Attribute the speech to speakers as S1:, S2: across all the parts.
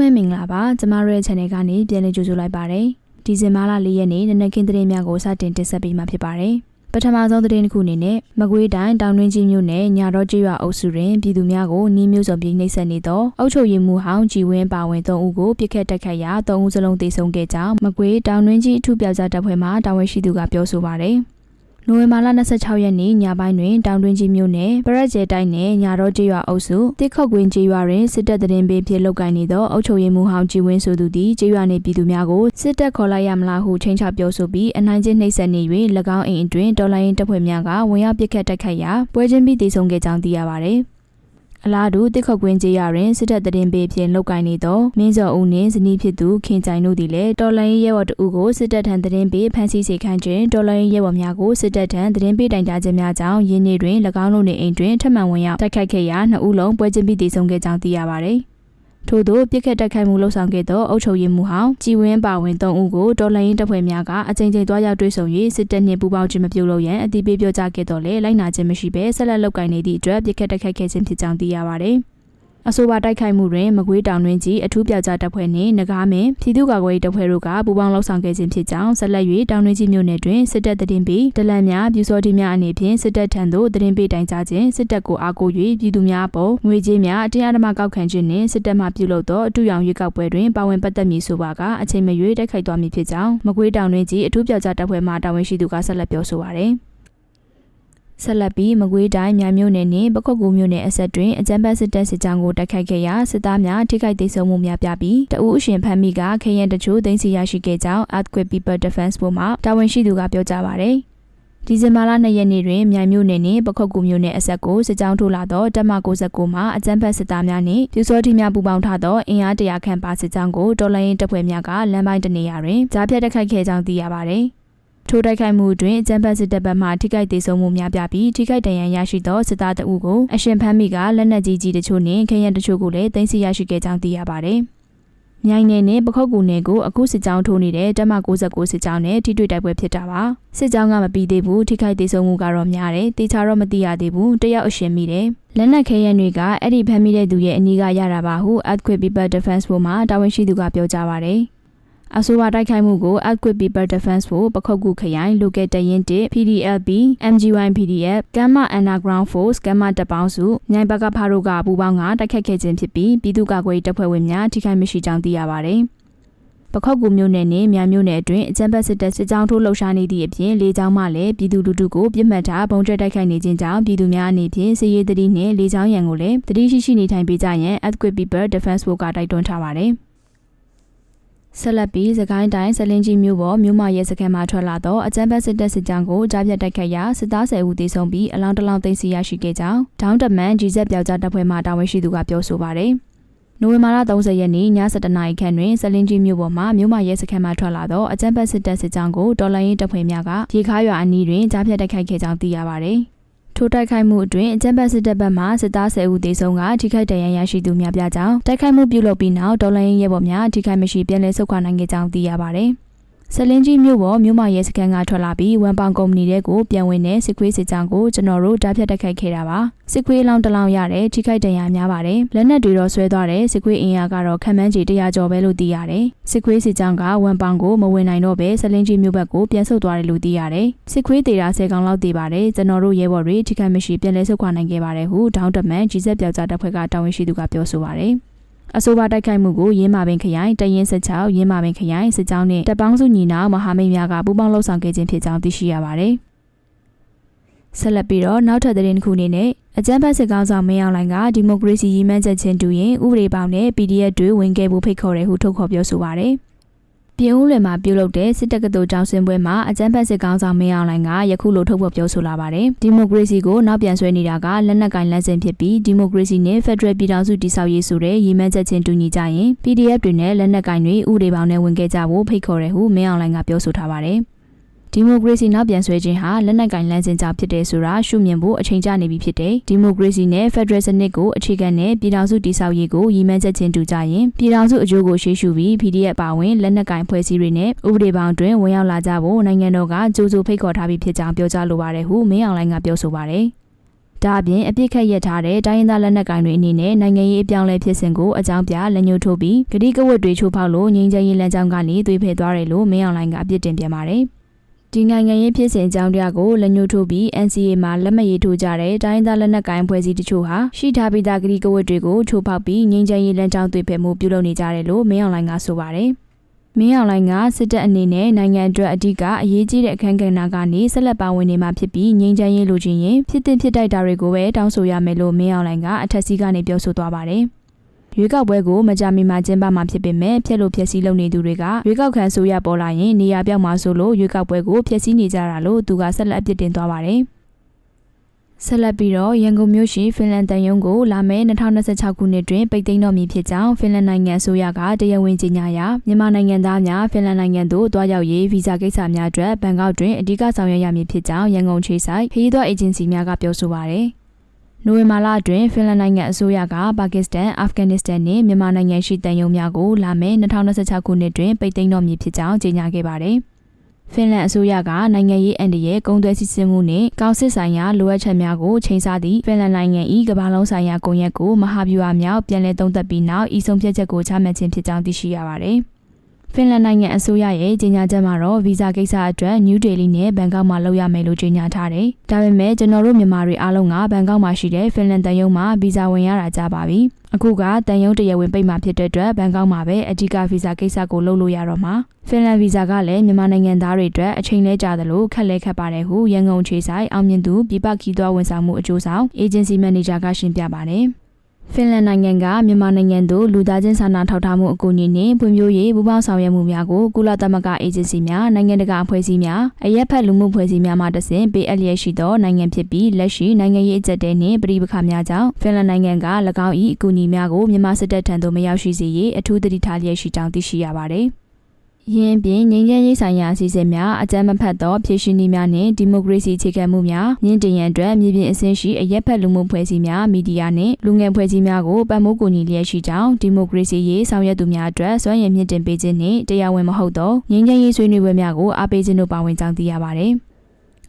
S1: ပဲမင်္ဂလာပါကျမတို့ရဲ့ channel ကနေပြန်လည်ကြိုဆိုလိုက်ပါတယ်ဒီဇင်ဘာလ၄ရက်နေ့နနက်ခင်းသတင်းများကိုစတင်တင်ဆက်ပေးမှာဖြစ်ပါတယ်ပထမဆုံးသတင်းတစ်ခုအနေနဲ့မကွေးတိုင်းတောင်တွင်းကြီးမြို့နယ်ညာတော်ကျွော်အုပ်စုတွင်ပြည်သူများကိုနှီးမျိုးစုံပြည်နှိပ်စက်နေသောအုပ်ချုပ်ရေးမှူးဟောင်းကြည်ဝင်းပါဝင်၃ဦးကိုပြစ်ခတ်တက်ခတ်ရာ၃ဦးစလုံးသေဆုံးခဲ့ကြောင်းမကွေးတောင်တွင်းကြီးအထူးပြောက်ကြားတပ်ဖွဲ့မှတာဝန်ရှိသူကပြောဆိုပါတယ် နိုဝင်ဘာလ26ရက်နေ့ညပိုင်းတွင်တောင်တွင်းကြီးမြို့နယ်ပရက်ကျဲတိုင်းနယ်ညာတော်ကျေးရွာအုပ်စုတစ်ခောက်ကွင်းကျေးရွာတွင်စစ်တပ်တရင်ပေးဖြစ်လုပ်ကိုင်နေသောအုပ်ချုပ်ရေးမှူးဟောင်းကြည်ဝင်းဆိုသူသည်ကျေးရွာနှင့်ပြည်သူများကိုစစ်တပ်ခေါ်လိုက်ရမလားဟုချိန်ချပြောဆိုပြီးအနိုင်ကျင့်နှိပ်စက်နေ၍၎င်းအိမ်အတွင်းတော်လိုင်းတပ်ဖွဲ့များကဝင်ရောက်ပစ်ခတ်တိုက်ခိုက်ရာပွဲချင်းပြီးတည်ဆုံခဲ့ကြောင်းသိရပါသည် အလားတူတစ်ခောက်ကွင်းကျေးရွာတွင်စစ်တပ်တရင်ပေးဖြင့်လုပ်ကိုင်နေသောမင်းစော်ဦးနှင့်ဇနီးဖြစ်သူခင်ကြိုင်တို့သည်လည်းတော်လိုင်းရဲဘော်တဦးကိုစစ်တပ်ထံတရင်ပေးဖမ်းဆီးစေခိုင်းခြင်းတော်လိုင်းရဲဘော်များကိုစစ်တပ်ထံတရင်ပေးတိုင်ကြားခြင်းများကြောင့်ယင်းနေ့တွင်၎င်းတို့နေအိမ်တွင်ထပ်မံဝင်ရောက်တိုက်ခိုက်ခဲ့ရာနှစ်ဦးလုံးပွဲချင်းပြီးတည်ဆုံခဲ့ကြောင်းသိရပါသည် ထို့သောပြစ်ခတ်တိုက်ခိုက်မှုလှုပ်ဆောင်ခဲ့သောအုပ်ချုပ်ရေးမှူးဟောင်းကြည်ဝင်းပါဝင်၃ဦးကိုတော်လှန်ရေးတပ်ဖွဲ့များကအကြိမ်ကြိမ်တွားရောက်တွေ့ဆုံ၍စစ်တပ်နှင့်ပူးပေါင်းခြင်းမပြုလုပ်ရန်အတိပေးပြောကြားခဲ့တော်လဲလိုက်နာခြင်းမရှိဘဲဆက်လက်လုပ်ကိုင်နေသည့်အတွက်ပြစ်ခတ်တိုက်ခိုက်ခဲ့ခြင်းဖြစ်ကြောင်းသိရပါသည် အဆိုပါတိုက်ခိုက်မှုတွင်မကွေးတောင်တွင်ကြီးအထူးပြောက်ကြားတပ်ဖွဲ့နှင့်ငကားမင်းပြည်သူ့ကာကွယ်ရေးတပ်ဖွဲ့တို့ကပူးပေါင်းလှုပ်ဆောင်ခဲ့ခြင်းဖြစ်ကြောင်းဆက်လက်၍တောင်တွင်ကြီးမြို့နယ်တွင်စစ်တပ်တရင်ပြီးဒလန်များပြူစောတိများအနေဖြင့်စစ်တပ်ထံသို့တရင်ပေးတိုင်ကြားခြင်းစစ်တပ်ကိုအားကိုး၍ပြည်သူများပေါ်ငွေကြေးများအတင်းအဓမ္မကောက်ခံခြင်းနှင့်စစ်တပ်မှပြုလုပ်သောအတူရောင်ရွေးကောက်ပွဲတွင်ပါဝင်ပတ်သက်မည်ဆိုပါကအချိန်မရွေးတိုက်ခိုက်သွားမည်ဖြစ်ကြောင်းမကွေးတောင်တွင်ကြီးအထူးပြောက်ကြားတပ်ဖွဲ့မှတာဝန်ရှိသူကဆက်လက်ပြောဆိုပါသည် ဆက်လက်ပြီးမကွေးတိုင်းမြိုင်မြို့နယ်နှင့်ပခုတ်ကူမြို့နယ်အဆက်တွင်အကြမ်းဖက်စစ်တပ်စစ်ကြောင်းကိုတိုက်ခိုက်ခဲ့ရာစစ်သားများထိခိုက်ဒေဆုံးမှုများပြပြီးတအူးအရှင်ဖမ်းမိကခရင်တချို့သိမ်းဆီရရှိခဲ့ကြောင်း Earthquake People Defense ဘုမှတာဝန်ရှိသူကပြောကြားပါရယ်ဒီဇင်ဘာလ2ရက်နေ့တွင်မြိုင်မြို့နယ်နှင့်ပခုတ်ကူမြို့နယ်အဆက်ကိုစစ်ကြောင်းထိုးလာသောတပ်မ69မှအကြမ်းဖက်စစ်သားများနှင့်ပြူစောတိများပူးပေါင်းထားသောအင်အားတရာခန့်ပါစစ်ကြောင်းကိုတော်လှန်ရေးတပ်ဖွဲ့များကလမ်းပိုင်းတနေရာတွင်ကြားဖြတ်တိုက်ခိုက်ခဲ့ကြောင်းသိရပါသည် ထိုတိုက်ခိုက်မှုတွင်အကြမ်းဖက်စစ်တပ်ဘက်မှထိခိုက်ဒေဆုံးမှုများပြပြီးထိခိုက်ဒဏ်ရာရရှိသောစစ်သားတအုပ်ကိုအရှင်ဖမ်းမိကလက်နက်ကြီးကြီးတချို့နှင့်ခရင်တချို့ကိုလည်းသိမ်းဆည်းရရှိခဲ့ကြောင်းသိရပါသည်။မြိုင်နယ်နဲ့ပခုတ်ကူနယ်ကိုအခုစစ်ကြောင်းထိုးနေတဲ့တပ်မ69စစ်ကြောင်းနဲ့ထိတွေ့တိုက်ပွဲဖြစ်တာပါ။စစ်ကြောင်းကမပြီးသေးဘူးထိခိုက်ဒေဆုံးမှုကတော့များတယ်။တေချာတော့မသိရသေးဘူး။တယောက်အရှင်မိတယ်။လက်နက်ခဲယံတွေကအဲ့ဒီဖမ်းမိတဲ့သူရဲ့အနီးကရတာပါဟု Earthquake People Defense ဘုမှတာဝန်ရှိသူကပြောကြားပါတယ်။ အဆိုပါတိုက်ခိုက်မှုကို Earthquake People Defense ဖို့ပခုတ်ကူခရိုင် Local တရင်1 PDLB MGY PDF ကမ်းမ Underground Force ကမ်းမတပ်ပေါင်းစုမြိုင်ဘက်ကဖားတို့ကပူးပေါင်းကတိုက်ခိုက်ခဲ့ခြင်းဖြစ်ပြီးပြည်သူ့ကာကွယ်ရေးတပ်ဖွဲ့ဝင်များထိခိုက်မရှိကြောင်းသိရပါတယ်ပခောက်ကူမြို့နယ်နဲ့မြန်မြို့နယ်အတွင်းအကြမ်းဖက်စစ်တပ်စစ်ကြောင်းထိုးလှုပ်ရှားနေသည့်အပြင်လေကြောင်းမှလည်းပြည်သူလူထုကိုပြစ်မှတ်ထားပုံကျဲတိုက်ခိုက်နေခြင်းကြောင့်ပြည်သူများအနေဖြင့်စစ်ရေးတတိနှင့်လေကြောင်းရန်ကိုလည်းတတိရှိရှိနေထိုင်ပေးကြရန် Earthquake People Defense Force ကတိုက်တွန်းထားပါတယ်။ ဆက်လက်ပြီးစကိုင်းတိုင်းစလင်းကြီးမြို့ပေါ်မြို့မရဲစခန်းမှာထွက်လာသောအကြမ်းဖက်စစ်တပ်စစ်ကြောင်းကိုကြားပြတ်တိုက်ခတ်ရာစစ်သား10ဦးသေဆုံးပြီးအလောင်းတလောင်းသိမ်းဆည်းရရှိခဲ့ကြောင်းဒေါင်းတမန်ဂျီဇက်ပြောက်ကြားတပ်ဖွဲ့မှတာဝန်ရှိသူကပြောဆိုပါတယ်။နိုဝင်ဘာလ30ရက်နေ့ည7:00နာရီခန့်တွင်စလင်းကြီးမြို့ပေါ်မှာမြို့မရဲစခန်းမှထွက်လာသောအကြမ်းဖက်စစ်တပ်စစ်ကြောင်းကိုတော်လှန်ရေးတပ်ဖွဲ့များကရေခါရွာအနီးတွင်ကြားပြတ်တိုက်ခိုက်ခဲ့ကြောင်းသိရပါတယ်။ ထိုတိုက်ခိုက်မှုအတွင်းအကြမ်းဖက်စစ်တပ်ဘက်မှစစ်သား10ဦးသေဆုံးကထိခိုက်ဒဏ်ရာရရှိသူများပြကြောင်းတိုက်ခိုက်မှုပြုလုပ်ပြီးနောက်ဒေါ်လာရင်းရဲဘော်များထိခိုက်မရှိပြန်လည်ဆုတ်ခွာနိုင်ခဲ့ကြောင်းသိရပါတယ်။ ဆလင်းကြီးမြို့ပေါ်မြို့မရဲစခန်းကထွက်လာပြီးဝန်ပောင်ကုမ္ပဏီတဲ့ကိုပြန်ဝင်တဲ့စစ်ခွေးစစ်ကြောင်းကိုကျွန်တော်တို့တားဖြတ်တိုက်ခိုက်ခဲ့တာပါစစ်ခွေးလောင်းတလောင်းရတယ်ထိခိုက်ဒဏ်ရာများပါတယ်လက်နက်တွေတော့ဆွဲသွားတယ်စစ်ခွေးအင်အားကတော့ခံမှန်းကြီး100ကျော်ပဲလို့သိရတယ်စစ်ခွေးစစ်ကြောင်းကဝန်ပောင်ကိုမဝင်နိုင်တော့ပဲဆလင်းကြီးမြို့ဘက်ကိုပြန်ဆုတ်သွားတယ်လို့သိရတယ်စစ်ခွေးတေတာ10ကောင်လောက်သိပါတယ်ကျွန်တော်တို့ရဲဘော်တွေထိခိုက်မရှိပြန်လဲဆုတ်ခွာနိုင်ခဲ့ပါတယ်ဟုဒေါင်းတမန်ကြီးစက်ပြောက်ကြားတပ်ဖွဲ့ကတာဝန်ရှိသူကပြောဆိုပါတယ် အဆိုပါတိုက်ခိုက်မှုကိုရင်းမာပင်ခရိုင်တရင်16ရင်းမာပင်ခရိုင်စစ်ကြောင်းနှင့်တပ်ပေါင်းစုညီနောင်မဟာမိတ်များကပူးပေါင်းလှုပ်ဆောင်ခဲ့ခြင်းဖြစ်ကြောင်းသိရှိရပါတယ်။ဆက်လက်ပြီးတော့နောက်ထပ်သတင်းတစ်ခုအနေနဲ့အကြမ်းဖက်စစ်ကောင်ဆောင်မင်းအောင်လှိုင်ကဒီမိုကရေစီရည်မှန်းချက်ချင်းတူရင်ဥပဒေပေါင်းနဲ့ PDF တွေဝင်ခဲ့ဖို့ဖိတ်ခေါ်တယ်ဟုထုတ်ဖော်ပြောဆိုပါတယ်။ ပြည်ဦးလွင်မှာပြုလုပ်တဲ့စစ်တပ်ကတော်ကြောင်းစင်ပွဲမှာအကြမ်းဖက်စစ်ကောင်ဆောင်မင်းအောင်လှိုင်ကယခုလိုထုတ်ဖော်ပြောဆိုလာပါတယ်။ဒီမိုကရေစီကိုနောက်ပြန်ဆွဲနေတာကလက်နက်ကင်လမ်းစဉ်ဖြစ်ပြီးဒီမိုကရေစီနဲ့ဖက်ဒရယ်ပြည်ထောင်စုတည်ဆောက်ရေးဆိုတဲ့ရည်မှန်းချက်ချင်းတူညီကြရင် PDF တွေနဲ့လက်နက်ကင်တွေဥပဒေပေါင်းနဲ့ဝင်ခဲ့ကြဖို့ဖိတ်ခေါ်တယ်ဟုမင်းအောင်လှိုင်ကပြောဆိုထားပါတယ်။ ဒီမိုကရေစီနောက်ပြန်ဆွဲခြင်းဟာလက်နက်ကင်လမ်းစဉ်ကြောင့်ဖြစ်တယ်ဆိုတာရှုမြင်ဖို့အချိန်ကျနေပြီဖြစ်တယ်။ဒီမိုကရေစီနဲ့ဖက်ဒရယ်စနစ်ကိုအခြေခံတဲ့ပြည်ထောင်စုတည်ဆောက်ရေးကိုရည်မှန်းချက်ချင်းတူကြရင်ပြည်ထောင်စုအကျိုးကိုရှေ့ရှုပြီး PDF ပါဝင်လက်နက်ကင်ဖွဲ့စည်းတွေနဲ့ဥပဒေပေါင်းတွင်ဝင်ရောက်လာကြဖို့နိုင်ငံတော်ကကြိုးစိုးဖိတ်ခေါ်ထားပြီးဖြစ်ကြောင်းပြောကြားလိုပါတယ်ဟုမင်းအောင်လှိုင်ကပြောဆိုပါတယ်။ဒါအပြင်အပြစ်ခတ်ရထားတဲ့တိုင်းရင်းသားလက်နက်ကိုင်တွေအနေနဲ့နိုင်ငံရေးအပြောင်းလဲဖြစ်စဉ်ကိုအကြောင်းပြလက်ညှိုးထိုးပြီးဂတိကဝတ်တွေချိုးဖောက်လို့ငြိမ်းချမ်းရေးလမ်းကြောင်းကနေသွေးဖယ်သွားတယ်လို့မင်းအောင်လှိုင်ကအပြစ်တင်ပြန်ပါတယ်။ ဒီနိုင်ငံရေးဖြစ်စဉ်အကြောင်းတရားကိုလက်ညှိုးထိုးပြီး NCA မှာလက်မှတ်ရေးထိုးကြတဲ့တိုင်းရင်းသားလက်နက်ကိုင်ဖွဲ့စည်းတချို့ဟာရှိထားပြီးသားဂတိကဝတ်တွေကိုချိုးဖောက်ပြီးငြိမ်းချမ်းရေးလမ်းကြောင်းသွေးဖယ်မှုပြုလုပ်နေကြတယ်လို့မင်းအောင်လှိုင်ကဆိုပါတယ်။မင်းအောင်လှိုင်ကစစ်တပ်အနေနဲ့နိုင်ငံအတွက်အဓိကအရေးကြီးတဲ့အခမ်းကဏ္ဍကနေဆက်လက်ပါဝင်နေမှာဖြစ်ပြီးငြိမ်းချမ်းရေးလိုချင်ရင်ဖြစ်တဲ့ဖြစ်တိုက်တာတွေကိုပဲတောင်းဆိုရမယ်လို့မင်းအောင်လှိုင်ကအထက်စီးကနေပြောဆိုသွားပါတယ်။ ရွေးကောက်ပွဲကိုမကြမီမှာကျင်းပမှာဖြစ်ပေမဲ့ဖျက်လို့ဖျက်ဆီးလုပ်နေသူတွေကရွေးကောက်ခံဆိုရပေါ်လာရင်နေရာပြောက်မှာဆိုလို့ရွေးကောက်ပွဲကိုဖျက်ဆီးနေကြတာလို့သူကဆက်လက်အပြစ်တင်သွားပါတယ်။ဆက်လက်ပြီးတော့ရန်ကုန်မြို့ရှိဖင်လန်တန်ယုံကိုလာမယ့်2026ခုနှစ်တွင်ပိတ်သိမ်းတော့မည်ဖြစ်ကြောင်းဖင်လန်နိုင်ငံအစိုးရကတရားဝင်ကြေညာရာမြန်မာနိုင်ငံသားများဖင်လန်နိုင်ငံသို့တွားရောက်ရေးဗီဇာကိစ္စများအတွက်ဘန်ကောက်တွင်အဓိကဆောင်ရွက်ရမည်ဖြစ်ကြောင်းရန်ကုန်ခြေဆိုင်ခရီးသွားအေဂျင်စီများကပြောဆိုပါရယ် နိုဝင်ဘာလအတွင်းဖင်လန်နိုင်ငံအစိုးရကပါကစ္စတန်၊အာဖဂန်နစ္စတန်နှင့်မြန်မာနိုင်ငံရှိတန်ယုံများကိုလာမယ့်2026ခုနှစ်တွင်ပိတ်သိမ်းတော့မည်ဖြစ်ကြောင်းကြေညာခဲ့ပါတယ်။ဖင်လန်အစိုးရကနိုင်ငံရေးအန်ဒီရဲ့ကုန်းသွဲစစ်စစ်မှုနှင့်ကောက်စစ်ဆိုင်ရာလိုအပ်ချက်များကိုချိန်ဆသည့်ဖင်လန်နိုင်ငံ၏ကမ္ဘာလုံးဆိုင်ရာကွန်ရက်ကိုမဟာဗျူဟာမြောက်ပြန်လည်သုံးသပ်ပြီးနောက်ဤဆုံးဖြတ်ချက်ကိုချမှတ်ခြင်းဖြစ်ကြောင်းသိရှိရပါသည်။ ဖင်လန်နိုင်ငံအစိုးရရဲ့ကြေညာချက်မှာတော့ဗီဇာကိစ္စအတွက်နယူးဒေလီနဲ့ဘန်ကောက်မှာလုပ်ရမယ်လို့ကြေညာထားတယ်။ဒါပေမဲ့ကျွန်တော်တို့မြန်မာတွေအားလုံးကဘန်ကောက်မှာရှိတဲ့ဖင်လန်တန်ယုံမှာဗီဇာဝင်ရတာကြပါပြီ။အခုကတန်ယုံတရားဝင်ပိတ်မှာဖြစ်တဲ့အတွက်ဘန်ကောက်မှာပဲအဓိကဗီဇာကိစ္စကိုလုပ်လို့ရတော့မှာ။ဖင်လန်ဗီဇာကလည်းမြန်မာနိုင်ငံသားတွေအတွက်အချိန်လဲကြာတယ်လို့ခက်လဲခက်ပါတယ်ဟုရန်ကုန်ခြေဆိုင်အောင်မြင်သူပြည်ပခီးသွွားဝန်ဆောင်မှုအကျိုးဆောင်အေဂျင်စီမန်နေဂျာကရှင်းပြပါတယ်။ ဖင်လန်နိုင်ငံကမြန်မာနိုင်ငံသို့လူသားချင်းစာနာထောက်ထားမှုအကူအညီနှင့်ဖွံ့ဖြိုးရေးပူးပေါင်းဆောင်ရွက်မှုများကိုကုလသမဂ္ဂအေဂျင်စီများနိုင်ငံတကာအဖွဲ့အစည်းများအရက်ဖက်လူမှုဖွဲ့စည်းများမှတဆင့်ပေးအပ်လျက်ရှိသောနိုင်ငံဖြစ်ပြီးလက်ရှိနိုင်ငံရေးအကြက်တဲနှင့်ပြည်ပခါများကြောင့်ဖင်လန်နိုင်ငံက၎င်း၏အကူအညီများကိုမြန်မာစစ်တပ်ထံသို့မရောက်ရှိစေရေးအထူးသတိထားလျက်ရှိကြောင်းသိရှိရပါသည်။ ယင်းပြင်ငြိမ်းချမ်းရေးဆိုင်ရာအစီအစဉ်များအကြမ်းမဖက်သောဖြည့်ရှင်နည်းများနှင့်ဒီမိုကရေစီအခြေခံမှုများမြင့်တင်ရန်အတွက်မြေပြင်အဆင့်ရှိအရက်ဖက်လူမှုဖွဲ့စည်းများမီဒီယာနှင့်လူငယ်ဖွဲ့စည်းများကိုပတ်မိုးကူညီလျက်ရှိကြောင်းဒီမိုကရေစီရေးဆောင်ရွက်သူများအတွက်စွမ်းရည်မြင့်တင်ပေးခြင်းနှင့်တရားဝင်မဟုတ်သောငြိမ်းချမ်းရေးဆွေးနွေးပွဲများကိုအားပေးခြင်းတို့ပါဝင်ကြောင်းသိရပါသည်။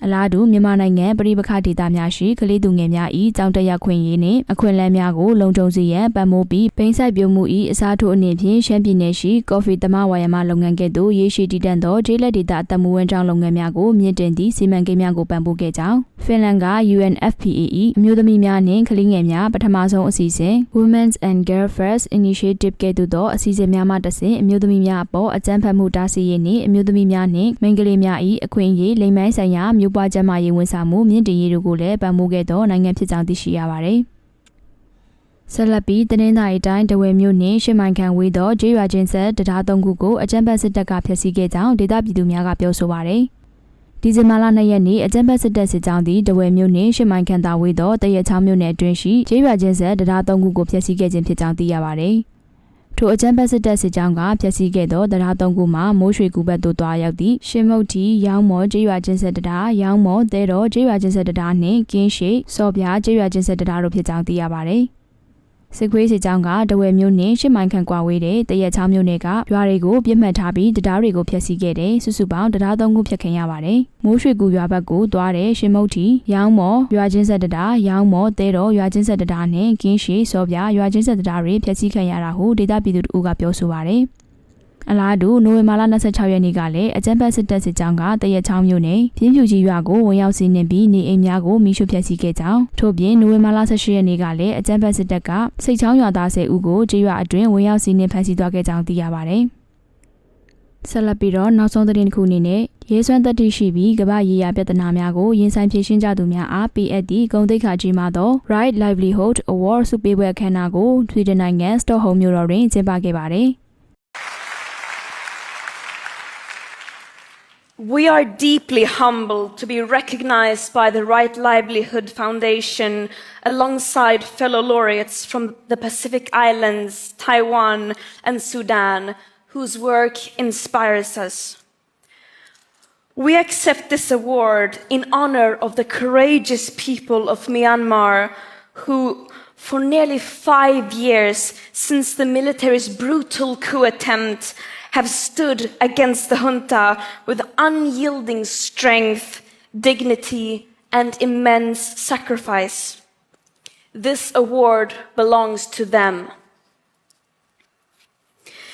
S1: အလားတူမြန်မာနိုင်ငံပြည်ပခဒေသများရှိကလေးသူငယ်များ၏ကြောင်းတက်ရောက်ခွင့်ရေးနှင့်အခွင့်အလမ်းများကိုလုံခြုံစေရန်ပတ်မိုးပြီးဘိန်းဆိုင်ပြုမှု၏အစားထိုးအနေဖြင့်ရှမ်းပြည်နယ်ရှိကော်ဖီသမဝါယမလုပ်ငန်းကဲ့သို့ရေရှိတည်တံ့သောဒေးလက်ဒေသအသက်မူဝန်ကြောင်းလုပ်ငန်းများကိုမြင့်တင်သည့်စီမံကိန်းများကိုပံ့ပိုးခဲ့ကြောင်း ဖင်လန်က UNFPA ၏အမျိုးသမီးများနှင့်ကလေးငယ်များပထမဆုံးအစီအစဉ် Women's and Girl First Initiative ကဲ့သို့သောအစီအစဉ်များမှတဆင့်အမျိုးသမီးများအပေါ်အကြမ်းဖက်မှုတားဆီးရေးနှင့်အမျိုးသမီးများနှင့်မိန်းကလေးများ၏အခွင့်အရေးလိမ်မိုင်းဆိုင်ရာမျိုးပွားကျန်းမာရေးဝန်ဆောင်မှုမြင့်တင်ရေးတို့ကိုလည်းပံ့ပိုးခဲ့သောနိုင်ငံဖြစ်ကြောင်းသိရှိရပါသည်။ဆက်လက်ပြီးတင်းသားအတိုင်းတဝဲမြို့နှင့်ရှစ်မိုင်ခန့်ဝေးသောဂျေးရွာချင်းဆက်တရားသုံးခုကိုအကြမ်းဖက်စစ်တပ်ကဖျက်ဆီးခဲ့ကြောင်းဒေသပြည်သူများကပြောဆိုပါရယ်။ ဒီဇင်ဘာလ2ရက်နေ့အကြမ်းဖက်စစ်တပ်စစ်ကြောင်းသည်တဝဲမြို့နှင့်ရှစ်မိုင်ခန့်သာဝေးသောတရက်ချောင်းမြို့နယ်အတွင်းရှိဂျေးရွာချင်းဆက်တရားသုံးခုကိုဖျက်ဆီးခဲ့ခြင်းဖြစ်ကြောင်းသိရပါရယ်။ထိုအကြမ်းဖက်စစ်တပ်စစ်ကြောင်းကဖျက်ဆီးခဲ့သောတရားသုံးခုမှာမိုးရွှေကူဘက်သို့တွားရောက်သည့်ရှင်မုတ်တီရောင်းမော်ကျေးရွာချင်းဆက်တရားရောင်းမော်တဲတော်ကျေးရွာချင်းဆက်တရားနှင့်ကင်းရှိစော်ပြားကျေးရွာချင်းဆက်တရားတို့ဖြစ်ကြောင်းသိရပါသည် စစ်ခွေးစစ်ကြောင်းကတဝဲမျိုးနှင့်ရှစ်မိုင်ခန့်ကွာဝေးတဲ့တရက်ချောင်းမျိုးနယ်ကရွာတွေကိုပြစ်မှတ်ထားပြီးတရားတွေကိုဖျက်ဆီးခဲ့တဲ့စုစုပေါင်းတရားသုံးခုဖျက်ခင်ရပါတယ်။မိုးရွှေကူရွာဘက်ကိုသွားတဲ့ရှင်မုတ်တီရောင်းမော်ရွာချင်းဆက်တရားရောင်းမော်တဲတော်ရွာချင်းဆက်တရားနှင့်ကင်းရှိစော်ပြားရွာချင်းဆက်တရားတွေဖျက်ဆီးခံရတာဟုဒေသပြည်သူတို့ကပြောဆိုပါတယ်။ အလားတူနိုဝင်ဘာလ26ရက်နေ့ကလည်းအကြမ်းဖက်စစ်တပ်စစ်ကြောင်းကတရက်ချောင်းမြို့နယ်ပြင်းပြူကြီးရွာကိုဝင်ရောက်စီးနင်းပြီးနေအိမ်များကိုမိရှုဖျက်ဆီးခဲ့ကြောင်းထို့ပြင်နိုဝင်ဘာလ18ရက်နေ့ကလည်းအကြမ်းဖက်စစ်တပ်ကစိတ်ချောင်းရွာသား10ဦးကိုကြေးရွာအတွင်းဝင်ရောက်စီးနင်းဖမ်းဆီးသွားခဲ့ကြောင်းသိရပါတယ်။ဆက်လက်ပြီးတော့နောက်ဆုံးသတင်းတစ်ခုအနေနဲ့ရဲစွမ်းတက်တိရှိပြီးကမ္ဘာရေးရာပြဿနာများကိုရင်ဆိုင်ဖြေရှင်းကြသူများအားပေးအပ်သည့်ဂုဏ်သိက္ခာကြီးမားသော Right Livelihood Award ဆုပေးပွဲအခမ်းအနားကိုဆွီဒင်နိုင်ငံစတော့ဟုမ်းမြို့တော်တွင်ကျင်းပခဲ့ပါတယ်။
S2: We are deeply humbled to be recognized by the Right Livelihood Foundation alongside fellow laureates from the Pacific Islands, Taiwan, and Sudan, whose work inspires us. We accept this award in honor of the courageous people of Myanmar who, for nearly five years since the military's brutal coup attempt, have stood against the junta with unyielding strength, dignity, and immense sacrifice. This award belongs to them.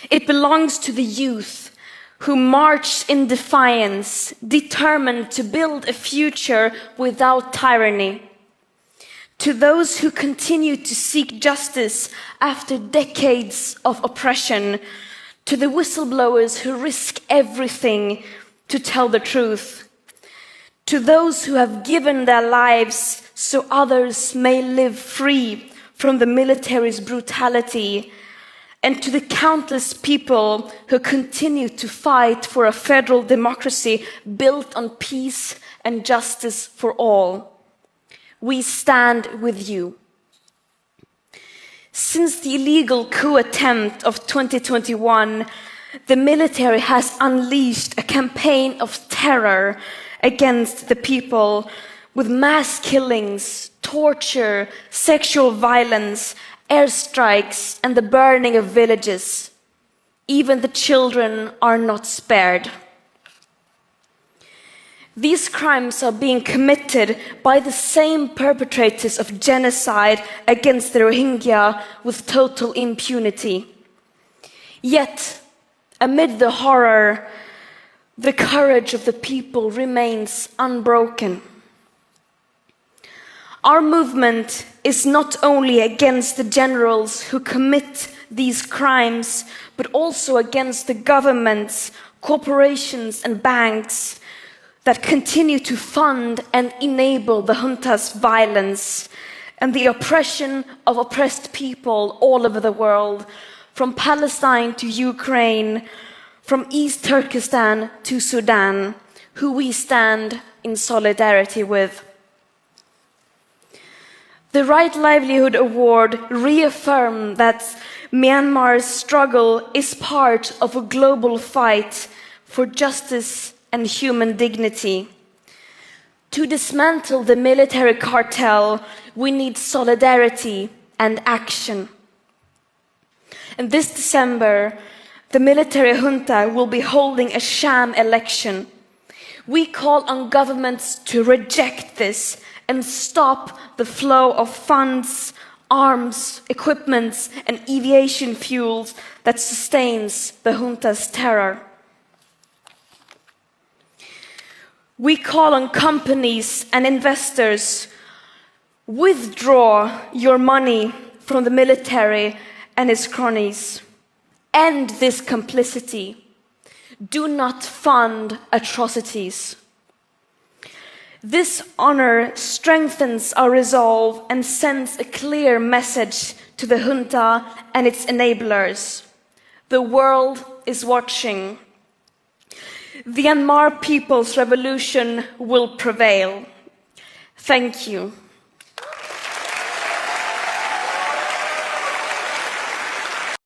S2: It belongs to the youth who marched in defiance, determined to build a future without tyranny. To those who continue to seek justice after decades of oppression, to the whistleblowers who risk everything to tell the truth, to those who have given their lives so others may live free from the military's brutality, and to the countless people who continue to fight for a federal democracy built on peace and justice for all. We stand with you. Since the illegal coup attempt of 2021, the military has unleashed a campaign of terror against the people with mass killings, torture, sexual violence, airstrikes, and the burning of villages. Even the children are not spared. These crimes are being committed by the same perpetrators of genocide against the Rohingya with total impunity. Yet, amid the horror, the courage of the people remains unbroken. Our movement is not only against the generals who commit these crimes, but also against the governments, corporations, and banks that continue to fund and enable the junta's violence and the oppression of oppressed people all over the world, from Palestine to Ukraine, from East Turkestan to Sudan, who we stand in solidarity with. The Right Livelihood Award reaffirmed that Myanmar's struggle is part of a global fight for justice and human dignity. To dismantle the military cartel, we need solidarity and action. And this December, the military junta will be holding a sham election. We call on governments to reject this and stop the flow of funds, arms, equipment, and aviation fuels that sustains the junta's terror. We call on companies and investors withdraw your money from the military and its cronies. End this complicity. Do not fund atrocities. This honor strengthens our resolve and sends a clear message to the junta and its enablers. The world is watching. The Myanmar people's revolution will prevail. Thank you.